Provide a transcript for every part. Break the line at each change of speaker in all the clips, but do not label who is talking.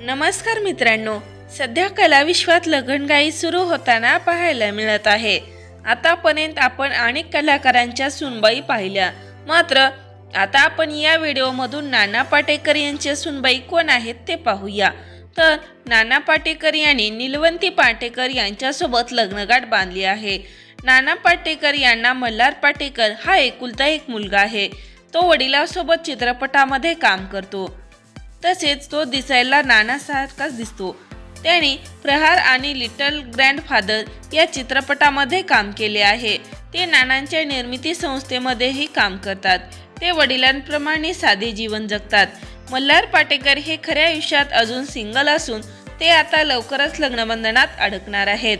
नमस्कार मित्रांनो सध्या कलाविश्वात लगनगाई सुरू होताना पाहायला मिळत आहे. आतापर्यंत आपण अनेक कलाकारांच्या सुनबाई पाहिल्या. मात्र आता आपण या व्हिडिओमधून नाना पाटेकर यांच्या सुनबाई कोण आहेत ते पाहूया. तर नाना पाटेकर यांनी निलवंती पाटेकर यांच्यासोबत लग्नगाठ बांधली आहे. नाना पाटेकर यांना मल्हार पाटेकर हा एकुलता एक मुलगा आहे. तो वडिलांसोबत चित्रपटामध्ये काम करतो. तसेच तो दिसायला नानासारखाच दिसतो. त्याने प्रहार आणि लिटल ग्रँडफादर या चित्रपटामध्ये काम केले आहे. ते नानांच्या निर्मिती संस्थेमध्येही काम करतात. ते वडिलांप्रमाणे साधे जीवन जगतात. मल्हार पाटेकर हे खऱ्या आयुष्यात अजून सिंगल असून ते आता लवकरच लग्नबंधनात अडकणार आहेत.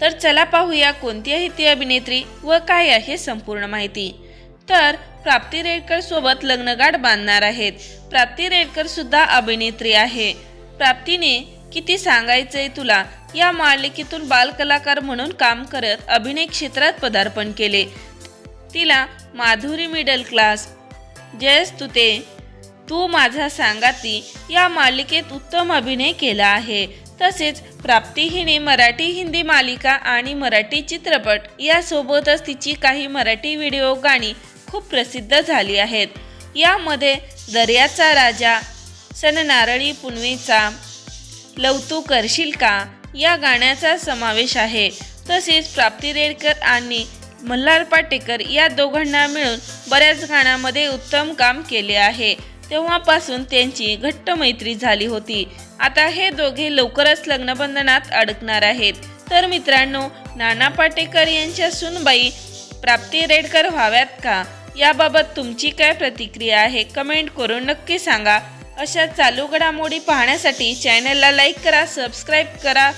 तर चला पाहूया कोणती आहे ती अभिनेत्री व काय आहे संपूर्ण माहिती. तर प्राप्ती रेडकर सोबत लग्नगाठ बांधणार आहेत. प्राप्ती रेडकर सुद्धा अभिनेत्री आहे. प्राप्तीने किती सांगायचंय तुला? या मालिकेतून बालकलाकार म्हणून काम करत अभिनय क्षेत्रात पदार्पण केले. तिला माधुरी मिडल क्लास. जयस तुते तू माझा सांगाती या मालिकेत उत्तम अभिनय केला आहे. तसेच प्राप्ती हिने मराठी हिंदी मालिका आणि मराठी चित्रपट यासोबतच तिची काही मराठी व्हिडिओ गाणी खूप प्रसिद्ध झाली आहेत. यामध्ये दर्याचा राजा सन नारळी पुनवेचा लवतू करशील का या गाण्याचा समावेश आहे. तसेच प्राप्ती रेडकर आणि मल्हार पाटेकर या दोघांना मिळून बऱ्याच गाण्यामध्ये उत्तम काम केले आहे. तेव्हापासून त्यांची घट्ट मैत्री झाली होती. आता हे दोघे लवकरच लग्नबंधनात अडकणार आहेत. तर मित्रांनो नाना पाटेकर यांच्या सुनबाई प्राप्ती रेडकर व्हाव्यात का? याबाबत तुमची काय प्रतिक्रिया आहे कमेंट करून नक्की सांगा. अशा चालू घडामोडी पाहण्यासाठी चॅनलला लाईक करा सबस्क्राईब करा.